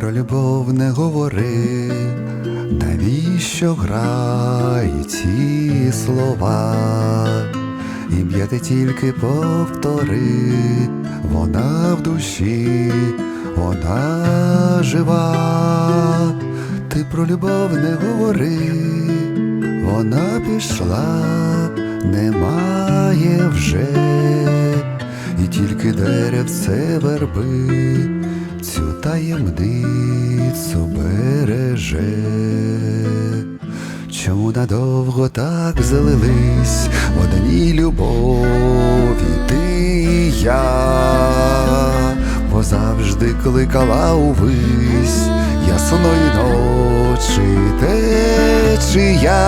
про любов не говори, навіщо грають ці слова? Ім'я ти тільки повтори, вона в душі, вона жива, ти про любов не говори, вона пішла, немає вже, і тільки деревце верби цю таємницю береже. Чому надовго так залились в одній любові ти і я, бо завжди кликала увись ясної ночі течія.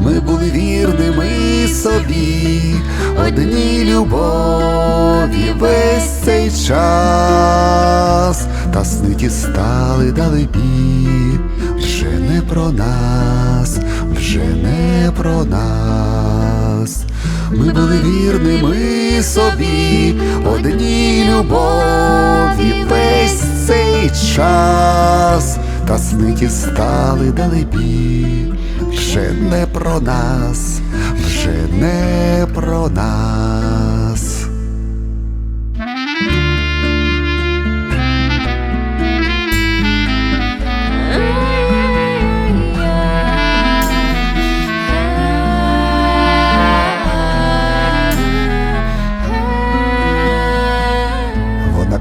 Ми були вірними собі, одній любові весь цей час, та сни ті стали далебі, вже не про нас, вже не про нас. Ми були вірними собі, одній любові весь цей час, та сни ті стали далебі, вже не про нас, вже не про нас.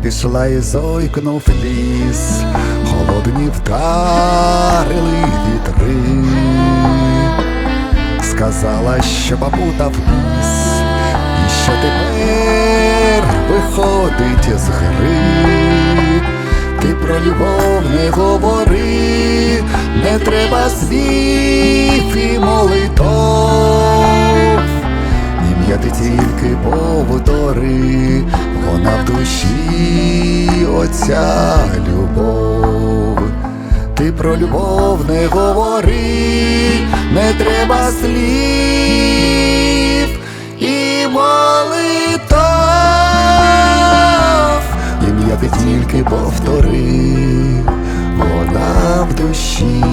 Пішла і зойкнув ліс, холодні вдарили вітри, сказала, що попутав ліс, і що тепер виходить з гри. Ти про любов не говори, не треба слів і молитов. Ім'я ти тільки повтори, вона в душі оця любов. Ти про любов не говори, не треба слів і молитов. Ім'я ти тільки повтори, вона в душі